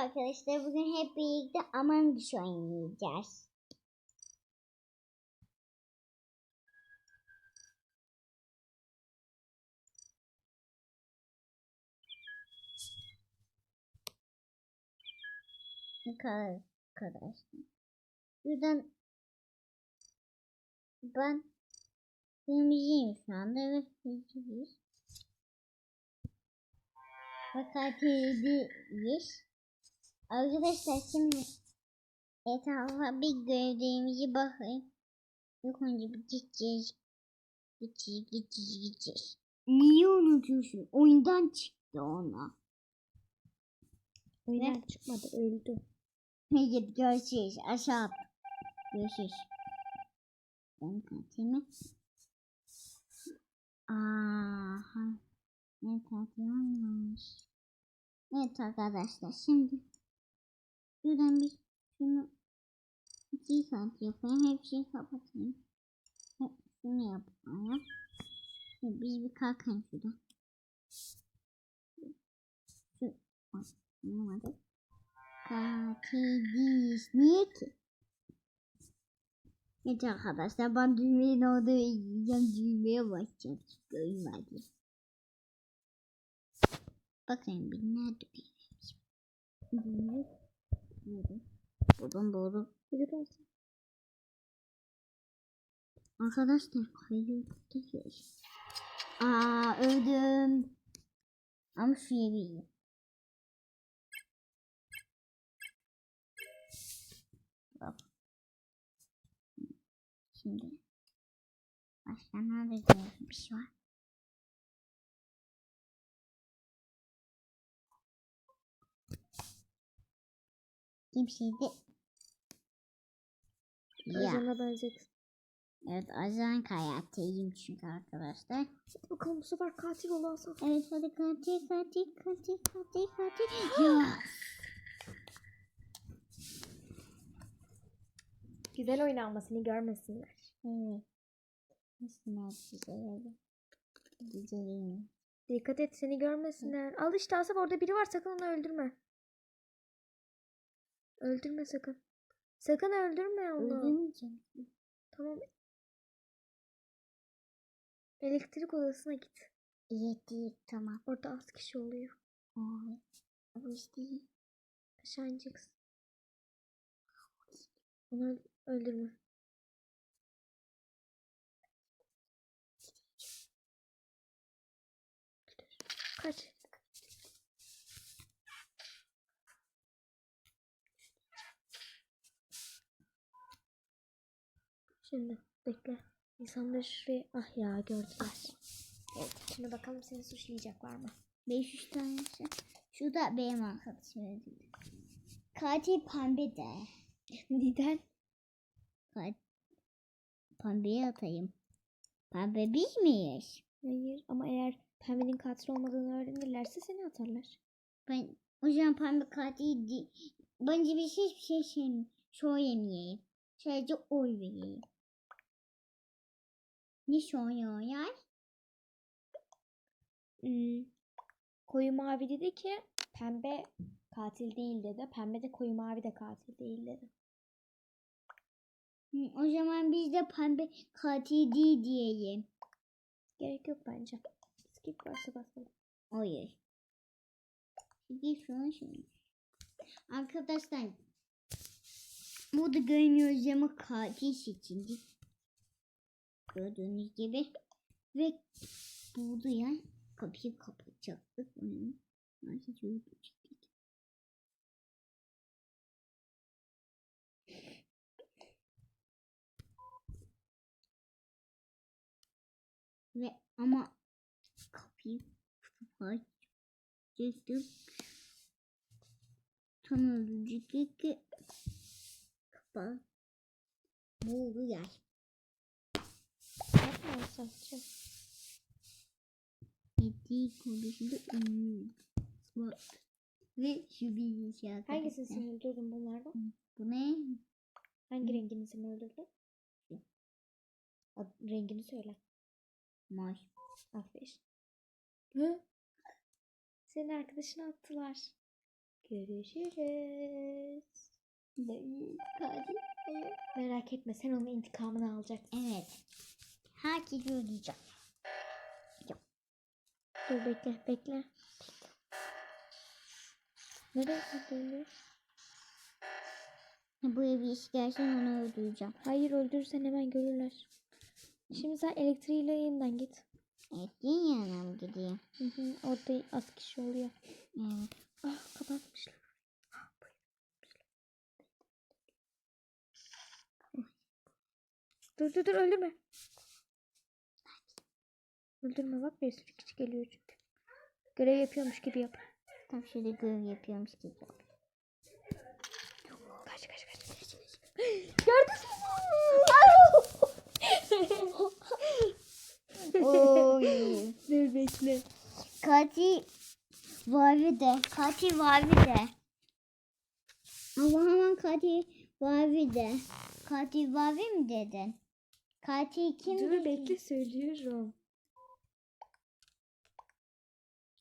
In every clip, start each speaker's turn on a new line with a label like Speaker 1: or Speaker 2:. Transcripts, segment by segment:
Speaker 1: Arkadaşlar bugün hep birlikte Among Us oynayacağız. Arkadaşlar. Buradan ben kırmızıyım şu anda ve hızlıyız. Fakat hızlıyız. Arkadaşlar şimdi etrafa bir gördüğümüzü bakayım. İlk önce bir gideceğiz. Gideceğiz, gideceğiz, gideceğiz. Niye unutuyorsun? Oyundan çıktı ona.
Speaker 2: Oyundan çıkmadı öldü.
Speaker 1: Hayır görüşürüz. Aşağı at. Görüşürüz. Ben katayım. Aha. Ne katıyormuş. Evet arkadaşlar şimdi şuradan bir şunu iki saat yapayım. Hepsini kapatayım. Hep şunu yapayım. Şimdi biz bir kalkalım şuradan. Şu. Ay, Anlamadım. Katiliz. Niye ki? Evet arkadaşlar ben düğmeyi orada yiyeceğim. Düğmeye basacağım. Görmedi. Bakayım bir nerede bir Düğme. Buldum. Buldum buldum.
Speaker 2: Biraz
Speaker 1: Arkadaşlar kayıttayız. Aa öldüm. Ama yiyeyim. Hop. Şimdi başka nerede bir şey var? Kimseydi. Ya.
Speaker 2: Ozan'a benzet.
Speaker 1: Evet ajan kayattayım çünkü arkadaşlar.
Speaker 2: Hadi bakalım bu sefer katil ol Hasan.
Speaker 1: Evet hadi katil katil katil katil katil. Ya.
Speaker 2: Güzel oyna ama seni görmesinler.
Speaker 1: Evet. Nasıl güzel oldu. Güzelim.
Speaker 2: Dikkat et seni görmesinler. Al işte Asaf orada biri var sakın onu öldürme. Öldürme sakın. Sakın öldürme onu.
Speaker 1: Öldürmeyeceğim.
Speaker 2: Tamam. Elektrik odasına git.
Speaker 1: İyi değil tamam.
Speaker 2: Orada az kişi oluyor.
Speaker 1: Oy. Bu iş değil.
Speaker 2: Aşağı ineceksin. Onu öl- öldürme. Kaç. Şimdi bekle. İnsanlar şuraya ah ya gördüler. Evet. Şimdi bakalım seni suçlayacaklar mı?
Speaker 1: 500 tanesi. Şu da benim arkadaşım öldürdü. Katil pembe de.
Speaker 2: Neden?
Speaker 1: Kat Pembeye atayım. Pembe biz miyiz?
Speaker 2: Hayır ama eğer pembenin katil olmadığını öğrenirlerse seni atarlar.
Speaker 1: Ben o zaman pembe katil değil. Bence bir şey bir şey şey söylemeyeyim. Sadece oy vereyim. Söylüyorlar?
Speaker 2: Hmm. Koyu mavi dedi ki pembe katil değil dedi. Pembe de koyu mavi de katil değil dedi.
Speaker 1: O zaman biz de pembe katil değil diyeyim.
Speaker 2: Gerek yok bence. Skip varsa basalım.
Speaker 1: Hayır. Şu an şimdi. Arkadaşlar burada görünüyoruz ama katil seçildi. Gördüğünüz gibi. Ve burada ya kapıyı kapatacaktık. Onu nasıl çözecektik? Ve ama kapıyı kapacaktım. Tanıdıcı ki kapa buldu yer.
Speaker 2: Yapma Asaf'cığım.
Speaker 1: Yedi konusunda ünlü. Bak. Ve şey arkadaşlar.
Speaker 2: Hangisini sen öldürdün bunlardan?
Speaker 1: Bu ne?
Speaker 2: Hangi rengini sen öldürdün? Ad- rengini söyle.
Speaker 1: Maş.
Speaker 2: Aferin. Hı? Senin arkadaşını attılar. Görüşürüz. Merak etme sen onun intikamını alacaksın.
Speaker 1: Evet. Herkes öldürecek.
Speaker 2: Dur bekle bekle. Nereye gidiyorsun?
Speaker 1: Bu evi iş gelsin onu öldüreceğim.
Speaker 2: Hayır öldürürsen hemen görürler. Şimdi sen elektriğiyle yeniden git.
Speaker 1: Evet yeni yana mı gideyim?
Speaker 2: Hı hı, orada az kişi oluyor.
Speaker 1: Evet.
Speaker 2: Ah kapatmışlar. Dur dur dur öldürme. Öldürme bak bir sürü kişi geliyor çünkü. Görev yapıyormuş gibi yap.
Speaker 1: Tam şöyle görev yapıyormuş gibi.
Speaker 2: Kaç kaç kaç. Gördün
Speaker 1: Oy.
Speaker 2: Dur bekle.
Speaker 1: Katil vardı de. Katil vardı de. Ama hemen katil vardı de. Katil vardı mı dedin? Katil kim?
Speaker 2: Dur bekle söylüyorum.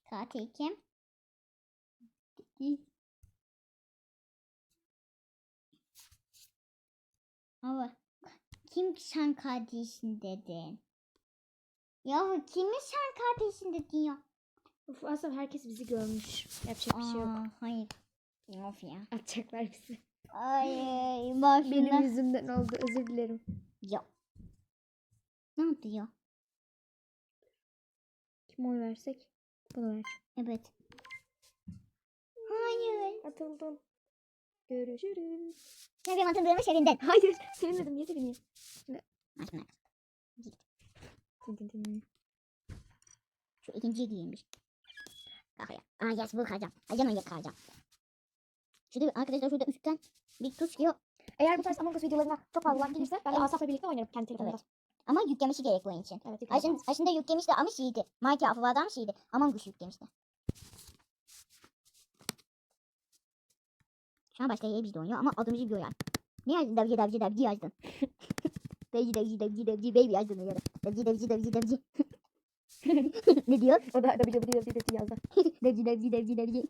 Speaker 1: Katil kim? Ama kim sen kardeşin dedin? Yahu kimi sen kardeşin dedin ya?
Speaker 2: Uf, aslında herkes bizi görmüş. Yapacak bir şey yok.
Speaker 1: Aa, Hayır. Of ya.
Speaker 2: Atacaklar bizi.
Speaker 1: Ay bak
Speaker 2: Benim yüzümden oldu özür dilerim.
Speaker 1: Ya. Ne yapıyor?
Speaker 2: Kim oy versek? Bunu ver.
Speaker 1: Evet. Hayır.
Speaker 2: Atıldın. Görüşürüz.
Speaker 1: Ne benim atıldığımı sevinden.
Speaker 2: Hayır. Sevmedim. Niye tin tin.
Speaker 1: şu ikinciye giyinmiş. Kahya. Aa yes bu. Kayacağım öyle kayacağım. Şurada bir- arkadaşlar şurada üstten bir tuş çıkıyor.
Speaker 2: Eğer bu tarz Among Us videolarına çok fazla like gelirse ben de Asaf'la birlikte oynarım kendi telefonumda.
Speaker 1: Evet. Ama yüklemesi gerek bunun için.
Speaker 2: Evet. evet
Speaker 1: Aslında, aslında yüklemişti ama şeydi. Minecraft'ı vardı ama şeydi. Aman kuş yüklemişti. Şu an başka yere biz de oynuyor ama adımızı biliyor yani. Ne yazdın? Davcı davcı davcı yazdın. davcı davcı davcı davcı baby yazdın ya da. Davcı davcı davcı davcı. ne diyor?
Speaker 2: O da www yazdı.
Speaker 1: Davcı davcı davcı davcı.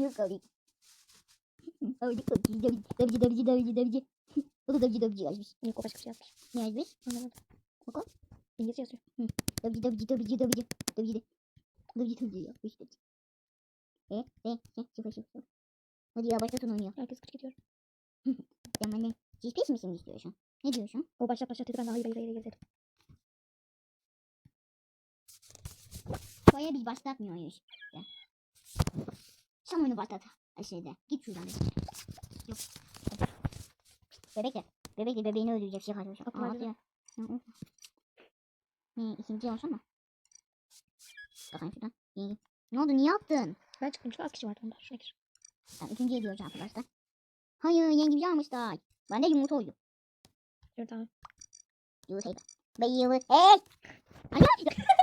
Speaker 1: Yok komik. Davcı davcı davcı davcı davcı davcı. O da davcı davcı yazmış.
Speaker 2: Yok o başka şey yazmış.
Speaker 1: Ne yazmış?
Speaker 2: Anlamadım.
Speaker 1: Oku.
Speaker 2: İngilizce yazıyor.
Speaker 1: Davcı davcı davcı davcı. Davcı davcı davcı ya. İşte. E, e, e, sıfır sıfır sıfır. Hadi ya başlasın oynuyor.
Speaker 2: Herkes kaç gidiyor.
Speaker 1: Sen benden GPS mi şimdi istiyorsun? Ne diyorsun?
Speaker 2: O başlat başlat dedi ben de hayır hayır hayır hayır dedim.
Speaker 1: Baya biz başlatmıyoruz işte. Sen oyunu başlat. Aşağıda. Git şuradan. Yok. Bebek de. Bebek de bebeğini öldürecek şey.
Speaker 2: Bak,
Speaker 1: Aa,
Speaker 2: hadi.
Speaker 1: ya. Ya, of. Ne ikinci olsa mı? Bakayım şuradan. İyi. Ne oldu? Niye yaptın?
Speaker 2: Ben çıktım çünkü az kişi vardı onda. Şuna gir.
Speaker 1: Ben ikinciye diyoruz arkadaşlar. Hayır yenge bir almışlar. Ben de yumurta.
Speaker 2: Dur tamam.
Speaker 1: Yumurtayı. Ben yumurta. Hey! Alo!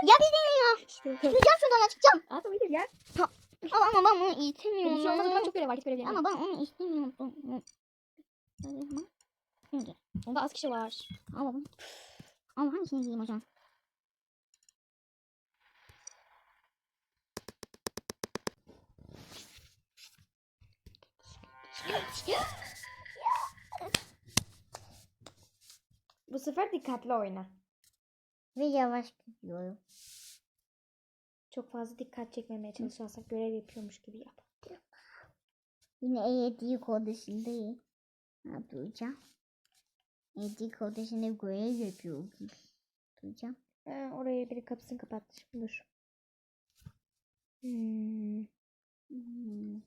Speaker 1: ya bir dinle ya.
Speaker 2: İşte.
Speaker 1: Çıkacağım şuradan ya çıkacağım.
Speaker 2: Asaf hayır ya.
Speaker 1: Ama, ama ben
Speaker 2: Bir
Speaker 1: istemiyorum.
Speaker 2: şey olmaz o zaman çok görev var. Git.
Speaker 1: Ama ben onu istemiyorum. Şimdi.
Speaker 2: Onda az kişi var.
Speaker 1: Baba. Ama hangisini giyeyim hocam?
Speaker 2: Bu sefer dikkatli oyna.
Speaker 1: Ve yavaş gidiyorum.
Speaker 2: Çok fazla dikkat çekmemeye çalışırsak görev yapıyormuş gibi yap.
Speaker 1: Yine EYT kodasındayım. Ne yapacağım? EYT kodasında görev yapıyor gibi. Duracağım.
Speaker 2: Ee, oraya biri kapısını kapattı. Şimdi dur. Hmm.
Speaker 1: Hmm.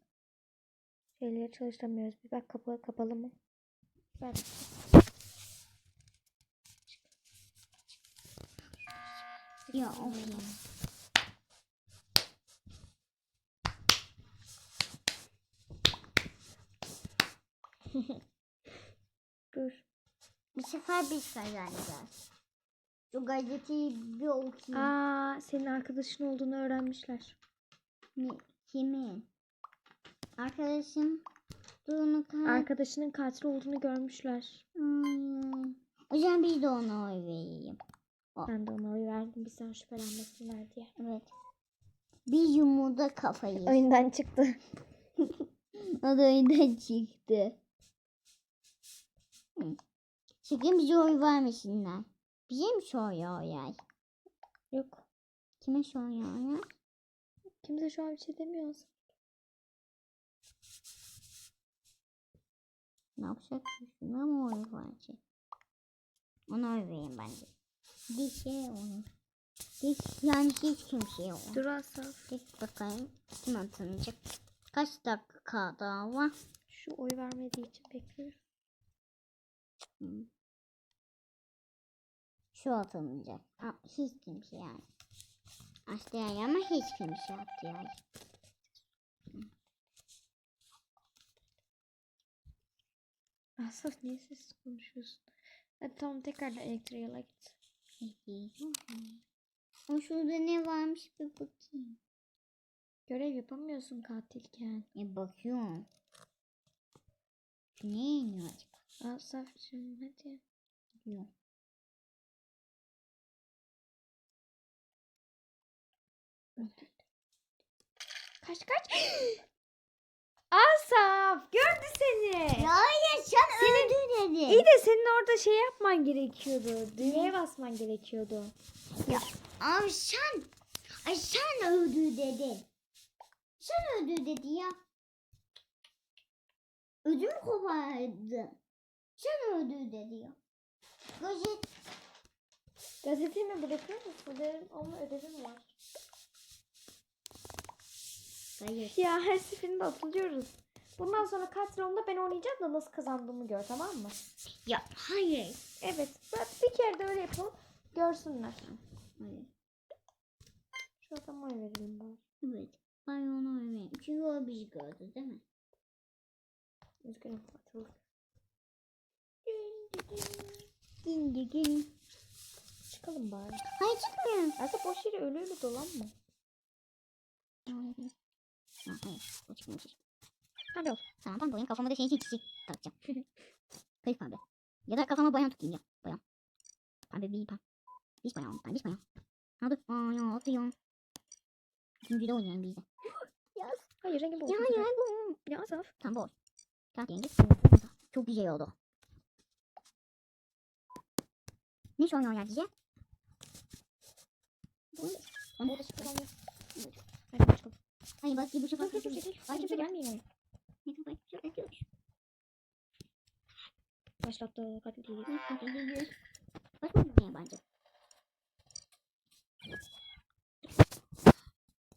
Speaker 2: Şeyleri çalıştıramıyoruz. Bir bak kapı kapalı mı? Bak.
Speaker 1: Ya of ya.
Speaker 2: Dur.
Speaker 1: Bu sefer biz kazanacağız. Şu gazeteyi bir okuyayım.
Speaker 2: Aa, senin arkadaşın olduğunu öğrenmişler.
Speaker 1: Ne, kimin? Arkadaşım. Durunu kal.
Speaker 2: Arkadaşının katil olduğunu görmüşler.
Speaker 1: Hmm. O zaman biz de ona oy vereyim.
Speaker 2: Ben de ona oy verdim. Bir sen şüphelenmesinler diye.
Speaker 1: Evet. Bir yumurda kafayı.
Speaker 2: Oyundan çıktı.
Speaker 1: O da oyundan çıktı. Hı. Sakın bize oy vermesinler. Bize mi soruyor ya?
Speaker 2: Yok.
Speaker 1: Kime soruyor ya?
Speaker 2: Kimse şu an bir şey demiyor.
Speaker 1: Ne yapacak ki? Şuna mı oy verecek? Ona oy vereyim bence. Bir şey onu. Hiç, yani hiç kimseye oy.
Speaker 2: Dur Asaf.
Speaker 1: Bir bakayım. Kim atılacak? Kaç dakika daha var?
Speaker 2: Şu oy vermediği için bekliyorum.
Speaker 1: Hı. Şu atılmayacak. Aa, hiç kimse yani. Açtı yani ama hiç kimse attı yani.
Speaker 2: Asaf niye sessiz konuşuyorsun? Hadi tamam tekrar da elektriğe git.
Speaker 1: O şurada ne varmış bir bakayım.
Speaker 2: Görev yapamıyorsun katilken.
Speaker 1: E bakıyorum. Ne iniyor acaba?
Speaker 2: Asaf'cığım hadi.
Speaker 1: Diyor.
Speaker 2: Kaç kaç. Asaf gördü seni.
Speaker 1: Ya hayır sen öldü dedi.
Speaker 2: İyi de senin orada şey yapman gerekiyordu. Düğmeye basman gerekiyordu.
Speaker 1: Abi sen, ay sen öldü dedin. Sen öldü dedi ya. Ödüm kopardı. Sen öldü dedi ya. Gazet
Speaker 2: Gazetemi bırakır mısın? Benim onunla ödevim var.
Speaker 1: Hayır.
Speaker 2: Ya her seferinde atılıyoruz. Bundan sonra katil oyununda ben oynayacağım da nasıl kazandığımı gör tamam mı?
Speaker 1: Ya hayır.
Speaker 2: Evet. Bir kere de öyle yapalım. Görsünler.
Speaker 1: Hayır.
Speaker 2: Şu adama oy verelim bari.
Speaker 1: Evet. Ben onu öyle. Çünkü o bizi gördü değil mi?
Speaker 2: Üzgünüm atıldık.
Speaker 1: Şimdi gün.
Speaker 2: Çıkalım bari.
Speaker 1: Hayır çıkmıyorum.
Speaker 2: Aslında boş yere ölü ölü dolanma.
Speaker 1: Hayır. Ha, hayır. O çıkmıyor.
Speaker 2: Hadi ol.
Speaker 1: Tamam ben boyun kafama da şey çiçek takacağım. Kayıp pembe. Ya da kafama bayan tutayım ya. Bayan. Pembe bir pembe. Diş bayan. Ben diş bayan. Hadi bayan atıyor. Üçüncüde oynayayım biz de.
Speaker 2: Hayır rengi bu.
Speaker 1: Ya ya bu.
Speaker 2: Ya Asaf.
Speaker 1: Tamam bu. olsun. Kağıt yengi. Çok güzel oldu. Ne soruyor ya bize? Ben burada çıkıyorum.
Speaker 2: Hadi çıkalım.
Speaker 1: Hayır bak sefer.
Speaker 2: Dur dur dur. dur. Ay kimse gelmiyor. Başlattı katil değil.
Speaker 1: Bakmıyor bence.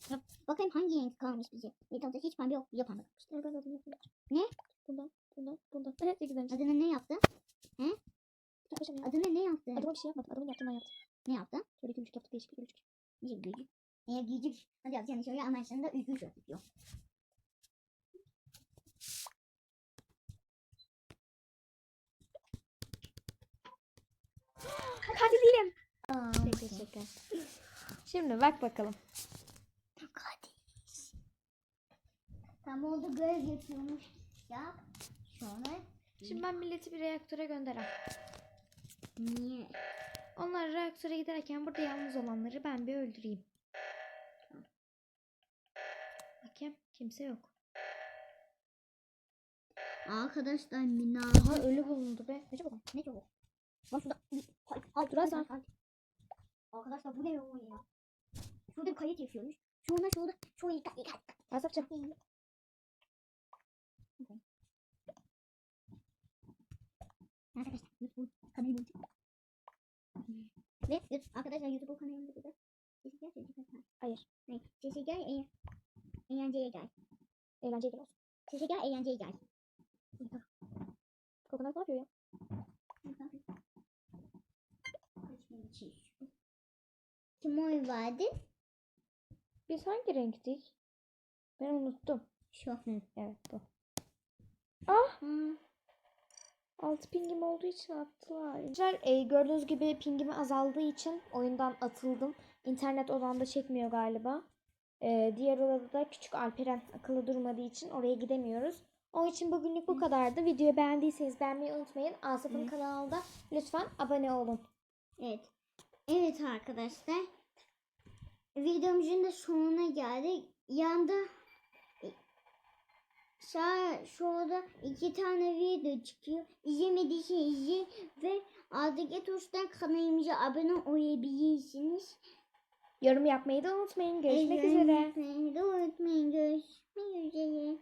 Speaker 1: Ya, bakayım hangi renk kalmış bize. Metalda hiç pembe yok. Pembe kalmış.
Speaker 2: Adını yapayım.
Speaker 1: Ne?
Speaker 2: Bundan, bundan, bundan. Evet, güzel.
Speaker 1: Adına ne yaptı?
Speaker 2: Adını
Speaker 1: Adına ne yaptı?
Speaker 2: Adıma bir şey yapmadım. Adımı yaptım ben yaptım.
Speaker 1: Ne yaptı?
Speaker 2: Şöyle gülücük yaptık değişik bir gülücük.
Speaker 1: Bir gücük. Eğer gücük. Hadi yapacağını söyle ama aslında üzgün yapıyor.
Speaker 2: Katil değilim.
Speaker 1: Aa,
Speaker 2: Şaka şaka. Şimdi bak bakalım.
Speaker 1: Hadi. Tam oldu görev yapıyormuş. Yap. Sonra
Speaker 2: Şimdi ben milleti bir reaktöre gönderem.
Speaker 1: niye?
Speaker 2: Onlar reaktöre giderken burada yalnız olanları ben bir öldüreyim. Kimse yok.
Speaker 1: Arkadaşlar Mina.
Speaker 2: Aha ölü bulundu be. Ne çabuk.
Speaker 1: Ne çabuk? Bak şurada. Hayır, hayır, hayır. Arkadaşlar bu ne ya? Şurada bir kayıt yaşıyormuş. Şurada şurada. Şurada yıka yıka.
Speaker 2: Asafçım.
Speaker 1: Arkadaşlar YouTube kanalı bulduk. Ve arkadaşlar YouTube gel sesi gel.
Speaker 2: Hayır.
Speaker 1: Hayır. Sesi gel eğ- eğlenceye gel.
Speaker 2: Olsun.
Speaker 1: Sesi gel eğlenceye gel.
Speaker 2: Kokonat ne yapıyor ya?
Speaker 1: Kim oy verdi?
Speaker 2: Biz hangi renktik? Ben unuttum.
Speaker 1: Şu.
Speaker 2: Hı, evet bu. Ah!
Speaker 1: Hmm.
Speaker 2: Altı pingim olduğu için attılar. Arkadaşlar e, gördüğünüz gibi pingim azaldığı için oyundan atıldım. İnternet odamda çekmiyor galiba. E, diğer odada da küçük Alperen akıllı durmadığı için oraya gidemiyoruz. Onun için bugünlük bu kadardı. Videoyu beğendiyseniz beğenmeyi unutmayın. Asaf'ın
Speaker 1: Hı.
Speaker 2: kanalında lütfen abone olun.
Speaker 1: Evet. Evet arkadaşlar. Videomuzun da sonuna geldik. Yanda Sağ şurada iki tane video çıkıyor. İzlemediysen izle ve alttaki tuştan kanalımıza abone olabilirsiniz.
Speaker 2: Yorum yapmayı da unutmayın. Görüşmek üzere.
Speaker 1: Yorum yapmayı da unutmayın. Görüşmek üzere.